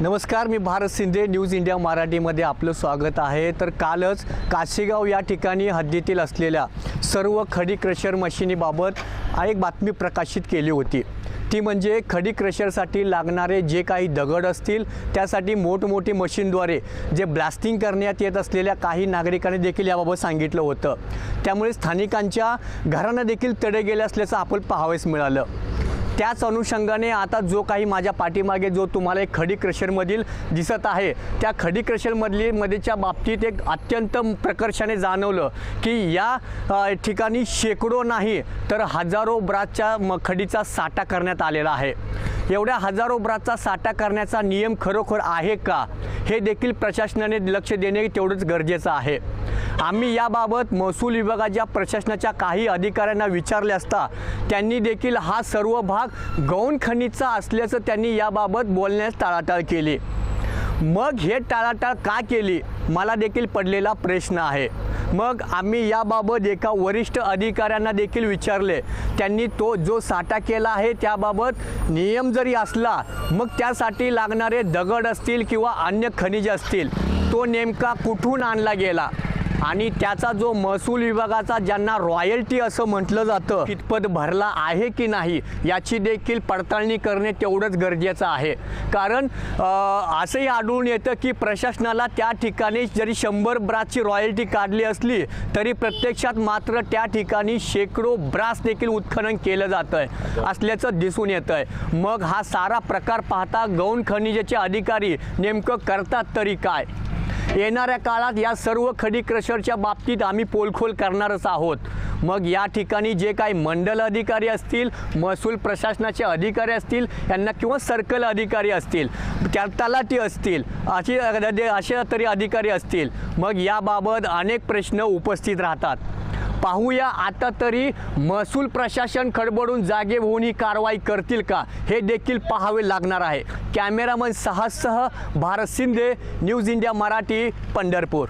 नमस्कार मी Bharat Shinde news India मराठीमध्ये आपलं स्वागत आहे. तर कालच काशीगाव या ठिकाणी हद्दीतील असलेल्या सर्व खडी क्रशर मशिनीबाबत एक बातमी प्रकाशित केली होती. ती म्हणजे खडी क्रशरसाठी लागणारे जे काही दगड असतील त्यासाठी मोठमोठी मशीनद्वारे जे ब्लास्टिंग करण्यात येत असलेल्या काही नागरिकांनी देखील याबाबत सांगितलं होतं. त्यामुळे स्थानिकांच्या घरांना देखील तडे गेले असल्याचं आपण पाहावयास मिळालं. त्याच अनुषंगाने आता जो काही माझ्या पाठीमागे जो तुम्हाला एक खडी क्रशरमधील दिसत आहे त्या खडी क्रशरमधली मध्येच्या बाबतीत एक अत्यंत प्रकर्षाने जाणवलं की या ठिकाणी शेकडो नाही तर हजारो ब्रासच्या म खडीचा साठा करण्यात आलेला आहे. एवढ्या हजारो ब्रासचा साठा करण्याचा नियम खरोखर आहे का? हे देखील प्रशासनाने लक्ष देणे तेवढंच गरजेचं आहे. आम्ही याबाबत महसूल विभागाच्या प्रशासनाच्या काही अधिकाऱ्यांना विचारले असता त्यांनी देखील हा सर्व भाग गौण खनिजचा असल्याचं त्यांनी याबाबत बोलण्यास टाळाटाळ केली. मग हे टाळाटाळ का केली? मला देखील पडलेला प्रश्न आहे. मग आम्ही याबाबत एका वरिष्ठ अधिकाऱ्यांना देखील विचारले. त्यांनी तो जो साठा केला आहे त्याबाबत नियम जरी असला मग त्यासाठी लागणारे दगड असतील किंवा अन्य खनिज असतील तो नेमका कुठून आणला गेला? आणि त्याचा जो महसूल विभागाचा ज्यांना रॉयल्टी असं म्हटलं जातं कितपत भरला आहे की नाही याची देखील पडताळणी करणे तेवढंच गरजेचं आहे. कारण असंही आढळून येतं की प्रशासनाला त्या ठिकाणी जरी शंभर ब्रासची रॉयल्टी काढली असली तरी प्रत्यक्षात मात्र त्या ठिकाणी शेकडो ब्रास देखील उत्खनन केलं जातं आहे असल्याचं दिसून येतं आहे मग हा सारा प्रकार पाहता गौण खनिजेचे अधिकारी नेमकं करतात तरी काय? येणाऱ्या काळात या सर्व खडी क्रशरच्या बाबतीत आम्ही पोलखोल करणारच आहोत. मग या ठिकाणी जे काही मंडल अधिकारी असतील महसूल प्रशासनाचे अधिकारी असतील यांना किंवा सर्कल अधिकारी असतील त्या तलाठी असतील अशी असे तरी अधिकारी असतील. मग याबाबत अनेक प्रश्न उपस्थित राहतात. पाहूया आता तरी महसूल प्रशासन खडबडून जागे होऊन ही कारवाई करतील का? हे देखील पाहावे लागणार आहे. कॅमेरामन सहासह भारत शिंदे न्यूज इंडिया मराठी पंढरपूर.